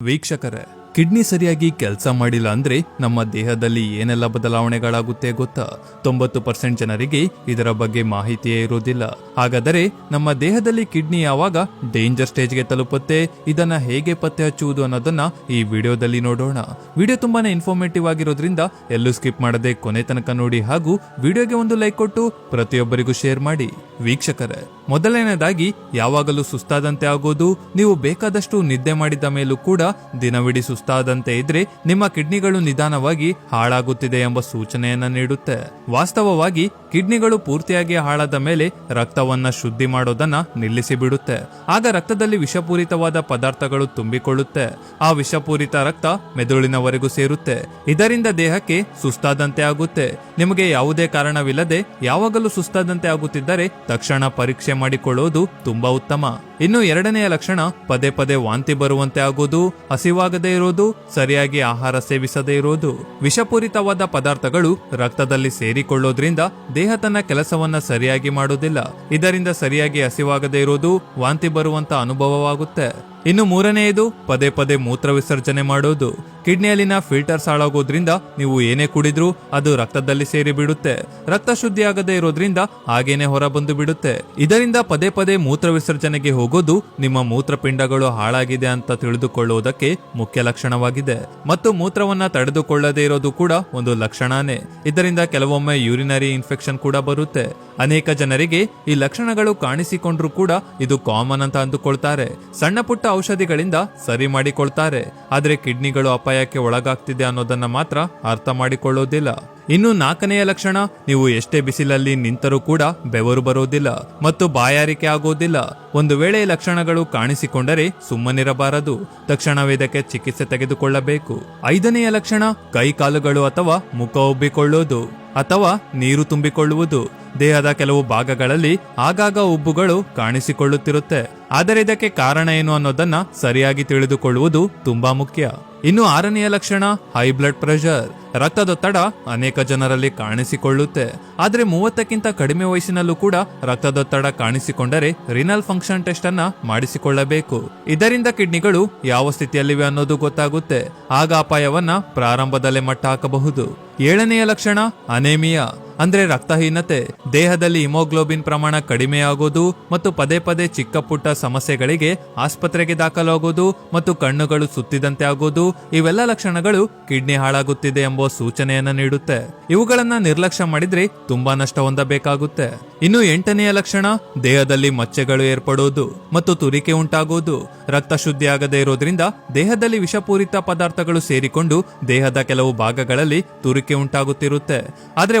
ವೀಕ್ಷಕರೇ, ಕಿಡ್ನಿ ಸರಿಯಾಗಿ ಕೆಲಸ ಮಾಡಿಲ್ಲ ಅಂದ್ರೆ ನಮ್ಮ ದೇಹದಲ್ಲಿ ಏನೆಲ್ಲ ಬದಲಾವಣೆಗಳಾಗುತ್ತೆ ಗೊತ್ತಾ? ತೊಂಬತ್ತು ಪರ್ಸೆಂಟ್ ಜನರಿಗೆ ಇದರ ಬಗ್ಗೆ ಮಾಹಿತಿಯೇ ಇರುವುದಿಲ್ಲ ಹಾಗಾದರೆ ನಮ್ಮ ದೇಹದಲ್ಲಿ ಕಿಡ್ನಿ ಯಾವಾಗ ಡೇಂಜರ್ ಸ್ಟೇಜ್ಗೆ ತಲುಪುತ್ತೆ? ಇದನ್ನ ಹೇಗೆ ಪತ್ತೆ ಹಚ್ಚುವುದು ಅನ್ನೋದನ್ನ ಈ ವಿಡಿಯೋದಲ್ಲಿ ನೋಡೋಣ. ವಿಡಿಯೋ ತುಂಬಾನೇ ಇನ್ಫಾರ್ಮೇಟಿವ್ ಆಗಿರೋದ್ರಿಂದ ಎಲ್ಲೂ ಸ್ಕಿಪ್ ಮಾಡದೆ ಕೊನೆ ತನಕ ನೋಡಿ ಹಾಗೂ ವಿಡಿಯೋಗೆ ಒಂದು ಲೈಕ್ ಕೊಟ್ಟು ಪ್ರತಿಯೊಬ್ಬರಿಗೂ ಶೇರ್ ಮಾಡಿ. ವೀಕ್ಷಕರೇ ಮೊದಲನೇದಾಗಿ ಯಾವಾಗಲೂ ಸುಸ್ತಾದಂತೆ ಆಗೋದು, ನೀವು ಬೇಕಾದಷ್ಟು ನಿದ್ದೆ ಮಾಡಿದ ಮೇಲೂ ಕೂಡ ದಿನವಿಡೀ ಸುಸ್ತಾದಂತೆ ಇದ್ರೆ ನಿಮ್ಮ ಕಿಡ್ನಿಗಳು ನಿಧಾನವಾಗಿ ಹಾಳಾಗುತ್ತಿದೆ ಎಂಬ ಸೂಚನೆಯನ್ನ ನೀಡುತ್ತೆ. ವಾಸ್ತವವಾಗಿ, ಕಿಡ್ನಿಗಳು ಪೂರ್ತಿಯಾಗಿ ಹಾಳಾದ ಮೇಲೆ ರಕ್ತವನ್ನ ಶುದ್ಧಿ ಮಾಡೋದನ್ನ ನಿಲ್ಲಿಸಿ ಬಿಡುತ್ತೆ ಆಗ ರಕ್ತದಲ್ಲಿ ವಿಷಪೂರಿತವಾದ ಪದಾರ್ಥಗಳು ತುಂಬಿಕೊಳ್ಳುತ್ತೆ. ಆ ವಿಷಪೂರಿತ ರಕ್ತ ಮೆದುಳಿನವರೆಗೂ ಸೇರುತ್ತೆ. ಇದರಿಂದ ದೇಹಕ್ಕೆ ಸುಸ್ತಾದಂತೆ ಆಗುತ್ತೆ. ನಿಮಗೆ ಯಾವುದೇ ಕಾರಣವಿಲ್ಲದೆ ಯಾವಾಗಲೂ ಸುಸ್ತಾದಂತೆ ಆಗುತ್ತಿದ್ದರೆ ತಕ್ಷಣ ಪರೀಕ್ಷೆ ಮಾಡಿಕೊಳ್ಳುವುದು ತುಂಬಾ ಉತ್ತಮ. ಇನ್ನು ಎರಡನೆಯ ಲಕ್ಷಣ ಪದೇ ಪದೇ ವಾಂತಿ ಬರುವಂತೆ ಆಗುವುದು ಹಸಿವಾಗದೇ ಇರೋದು, ಸರಿಯಾಗಿ ಆಹಾರ ಸೇವಿಸದೇ ಇರೋದು. ವಿಷಪೂರಿತವಾದ ಪದಾರ್ಥಗಳು ರಕ್ತದಲ್ಲಿ ಸೇರಿಕೊಳ್ಳೋದ್ರಿಂದ ದೇಹ ತನ್ನ ಕೆಲಸವನ್ನ ಸರಿಯಾಗಿ ಮಾಡೋದಿಲ್ಲ. ಇದರಿಂದ ಸರಿಯಾಗಿ ಹಸಿವಾಗದೇ ಇರೋದು, ವಾಂತಿ ಬರುವಂತ ಅನುಭವವಾಗುತ್ತೆ. ಇನ್ನು ಮೂರನೆಯದು ಪದೇ ಪದೇ ಮೂತ್ರ ವಿಸರ್ಜನೆ ಮಾಡೋದು. ಕಿಡ್ನಿಯಲ್ಲಿನ ಫಿಲ್ಟರ್ಸ್ ಹಾಳಾಗೋದ್ರಿಂದ ನೀವು ಏನೇ ಕುಡಿದ್ರೂ ಅದು ರಕ್ತದಲ್ಲಿ ಸೇರಿ ಬಿಡುತ್ತೆ. ರಕ್ತ ಶುದ್ಧಿ ಆಗದೇ ಇರೋದ್ರಿಂದ ಹಾಗೇನೆ ಹೊರಬಂದು ಬಿಡುತ್ತೆ. ಇದರಿಂದ ಪದೇ ಪದೇ ಮೂತ್ರ ವಿಸರ್ಜನೆಗೆ ಹೋಗೋದು ನಿಮ್ಮ ಮೂತ್ರಪಿಂಡಗಳು ಹಾಳಾಗಿದೆ ಅಂತ ತಿಳಿದುಕೊಳ್ಳುವುದಕ್ಕೆ ಮುಖ್ಯ ಲಕ್ಷಣವಾಗಿದೆ. ಮತ್ತು ಮೂತ್ರವನ್ನ ತಡೆದುಕೊಳ್ಳದೇ ಇರೋದು ಕೂಡ ಒಂದು ಲಕ್ಷಣನೇ. ಇದರಿಂದ ಕೆಲವೊಮ್ಮೆ ಯೂರಿನರಿ ಇನ್ಫೆಕ್ಷನ್ ಕೂಡ ಬರುತ್ತೆ. ಅನೇಕ ಜನರಿಗೆ ಈ ಲಕ್ಷಣಗಳು ಕಾಣಿಸಿಕೊಂಡ್ರೂ ಕೂಡ ಇದು ಕಾಮನ್ ಅಂತ ಅಂದುಕೊಳ್ತಾರೆ. ಸಣ್ಣ ಪುಟ್ಟ ಔಷಧಿಗಳಿಂದ ಸರಿ ಮಾಡಿಕೊಳ್ತಾರೆ. ಆದ್ರೆ ಕಿಡ್ನಿಗಳು ಅಪಾಯಕ್ಕೆ ಒಳಗಾಗ್ತಿದೆ ಅನ್ನೋದನ್ನ ಮಾತ್ರ ಅರ್ಥ ಮಾಡಿಕೊಳ್ಳೋದಿಲ್ಲ. ಇನ್ನು ನಾಲ್ಕನೆಯ ಲಕ್ಷಣ, ನೀವು ಎಷ್ಟೇ ಬಿಸಿಲಲ್ಲಿ ನಿಂತರೂ ಕೂಡ ಬೆವರು ಬರೋದಿಲ್ಲ ಮತ್ತು ಬಾಯಾರಿಕೆ ಆಗೋದಿಲ್ಲ. ಒಂದು ವೇಳೆ ಲಕ್ಷಣಗಳು ಕಾಣಿಸಿಕೊಂಡರೆ ಸುಮ್ಮನಿರಬಾರದು. ತಕ್ಷಣವೇ ಇದಕ್ಕೆ ಚಿಕಿತ್ಸೆ ತೆಗೆದುಕೊಳ್ಳಬೇಕು. ಐದನೆಯ ಲಕ್ಷಣ, ಕೈ ಕಾಲುಗಳು ಅಥವಾ ಮುಖ ಉಬ್ಬಿಕೊಳ್ಳೋದು ಅಥವಾ ನೀರು ತುಂಬಿಕೊಳ್ಳುವುದು. ದೇಹದ ಕೆಲವು ಭಾಗಗಳಲ್ಲಿ ಆಗಾಗ ಉಬ್ಬುಗಳು ಕಾಣಿಸಿಕೊಳ್ಳುತ್ತಿರುತ್ತೆ. ಆದರೆ ಇದಕ್ಕೆ ಕಾರಣ ಏನು ಅನ್ನೋದನ್ನ ಸರಿಯಾಗಿ ತಿಳಿದುಕೊಳ್ಳುವುದು ತುಂಬಾ ಮುಖ್ಯ. ಇನ್ನು ಆರನೆಯ ಲಕ್ಷಣ ಹೈ ಬ್ಲಡ್ ಪ್ರೆಷರ್ ರಕ್ತದೊತ್ತಡ ಅನೇಕ ಜನರಲ್ಲಿ ಕಾಣಿಸಿಕೊಳ್ಳುತ್ತೆ. ಆದರೆ ಮೂವತ್ತಕ್ಕಿಂತ ಕಡಿಮೆ ವಯಸ್ಸಿನಲ್ಲೂ ಕೂಡ ರಕ್ತದೊತ್ತಡ ಕಾಣಿಸಿಕೊಂಡರೆ ರಿನಲ್ ಫಂಕ್ಷನ್ ಟೆಸ್ಟ್ ಅನ್ನ ಮಾಡಿಸಿಕೊಳ್ಳಬೇಕು. ಇದರಿಂದ ಕಿಡ್ನಿಗಳು ಯಾವ ಸ್ಥಿತಿಯಲ್ಲಿವೆ ಅನ್ನೋದು ಗೊತ್ತಾಗುತ್ತೆ. ಆಗ ಅಪಾಯವನ್ನ ಪ್ರಾರಂಭದಲ್ಲೇ ಮಟ್ಟ ಹಾಕಬಹುದು ಏಳನೆಯ ಲಕ್ಷಣ ಅನೇಮಿಯಾ ಅಂದ್ರೆ ರಕ್ತಹೀನತೆ, ದೇಹದಲ್ಲಿ ಹಿಮೋಗ್ಲೋಬಿನ್ ಪ್ರಮಾಣ ಕಡಿಮೆಯಾಗೋದು ಮತ್ತು ಪದೇ ಪದೇ ಚಿಕ್ಕ ಪುಟ್ಟ ಸಮಸ್ಯೆಗಳಿಗೆ ಆಸ್ಪತ್ರೆಗೆ ದಾಖಲಾಗೋದು ಮತ್ತು ಕಣ್ಣುಗಳು ಸುತ್ತಿದಂತೆ ಆಗೋದು, ಇವೆಲ್ಲ ಲಕ್ಷಣಗಳು ಕಿಡ್ನಿ ಹಾಳಾಗುತ್ತಿದೆ ಎಂಬ ಸೂಚನೆಯನ್ನ ನೀಡುತ್ತೆ. ಇವುಗಳನ್ನ ನಿರ್ಲಕ್ಷ್ಯ ಮಾಡಿದ್ರೆ ತುಂಬಾ ನಷ್ಟ ಹೊಂದಬೇಕಾಗುತ್ತೆ. ಇನ್ನು ಎಂಟನೆಯ ಲಕ್ಷಣ, ದೇಹದಲ್ಲಿ ಮಚ್ಚೆಗಳು ಏರ್ಪಡೋದು ಮತ್ತು ತುರಿಕೆ ಉಂಟಾಗೋದು. ರಕ್ತ ಶುದ್ಧಿ ಆಗದೆ ಇರೋದ್ರಿಂದ ದೇಹದಲ್ಲಿ ವಿಷಪೂರಿತ ಪದಾರ್ಥಗಳು ಸೇರಿಕೊಂಡು ದೇಹದ ಕೆಲವು ಭಾಗಗಳಲ್ಲಿ ತುರಿಕೆ ಉಂಟಾಗುತ್ತಿರುತ್ತೆ. ಆದ್ರೆ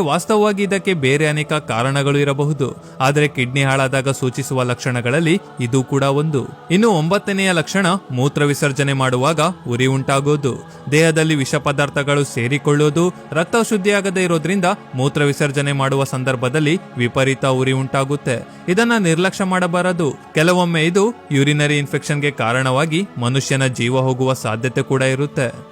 ಇದಕ್ಕೆ ಬೇರೆ ಅನೇಕ ಕಾರಣಗಳು ಇರಬಹುದು. ಆದರೆ ಕಿಡ್ನಿ ಹಾಳಾದಾಗ ಸೂಚಿಸುವ ಲಕ್ಷಣಗಳಲ್ಲಿ ಇದು ಕೂಡ ಒಂದು. ಇನ್ನು ಒಂಬತ್ತನೆಯ ಲಕ್ಷಣ ಮೂತ್ರ ವಿಸರ್ಜನೆ ಮಾಡುವಾಗ ಉರಿ ಉಂಟಾಗೋದು. ದೇಹದಲ್ಲಿ ವಿಷ ಪದಾರ್ಥಗಳು ಸೇರಿಕೊಳ್ಳೋದು, ರಕ್ತ ಶುದ್ಧಿಯಾಗದೇ ಇರೋದ್ರಿಂದ ಮೂತ್ರ ವಿಸರ್ಜನೆ ಮಾಡುವ ಸಂದರ್ಭದಲ್ಲಿ ವಿಪರೀತ ಉರಿ ಉಂಟಾಗುತ್ತೆ. ಇದನ್ನ ನಿರ್ಲಕ್ಷ್ಯ ಮಾಡಬಾರದು. ಕೆಲವೊಮ್ಮೆ ಇದು ಯೂರಿನರಿ ಇನ್ಫೆಕ್ಷನ್ಗೆ ಕಾರಣವಾಗಿ ಮನುಷ್ಯನ ಜೀವ ಹೋಗುವ ಸಾಧ್ಯತೆ ಕೂಡ ಇರುತ್ತೆ.